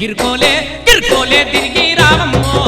గిర్కోలే గిర్కోలే తిరిగి రామమ్మో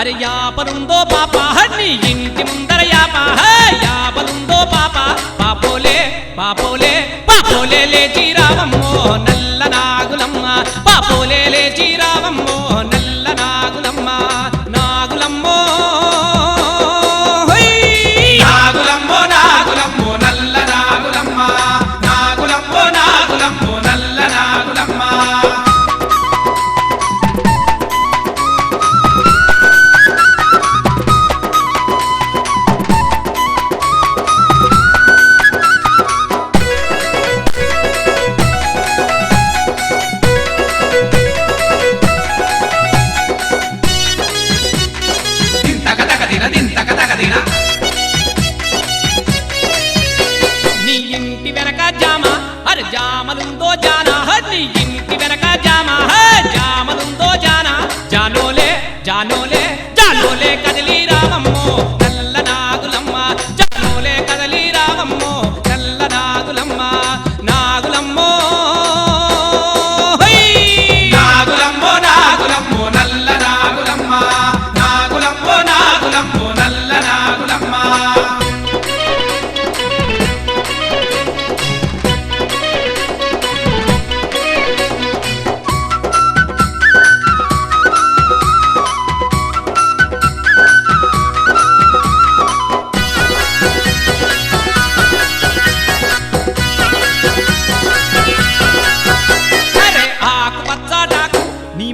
అరే యాపనుందో పాప నీ ఇంటి ముందర యాప. యాపనుందో పాప పాపోలే పాపోలే పాపోలే లేచి రావమ్మో জানা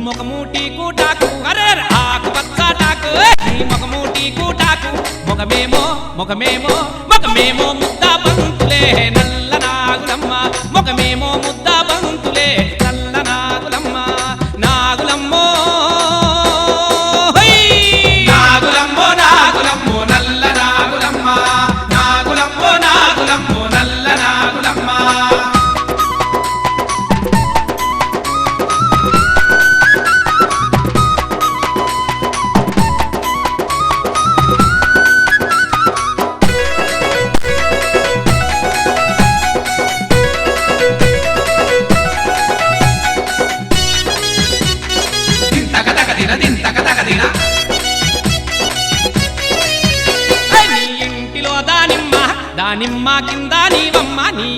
మొగము టీకు టాకు అరే ఆకు పచ్చ టాకు నీ మొగము టీకు టాకు మొగమేమో మొగమేమో మొగమేమో ముద్ద బంతులే నల్లనా నిమ్మ కింద నీవమ్మ నీ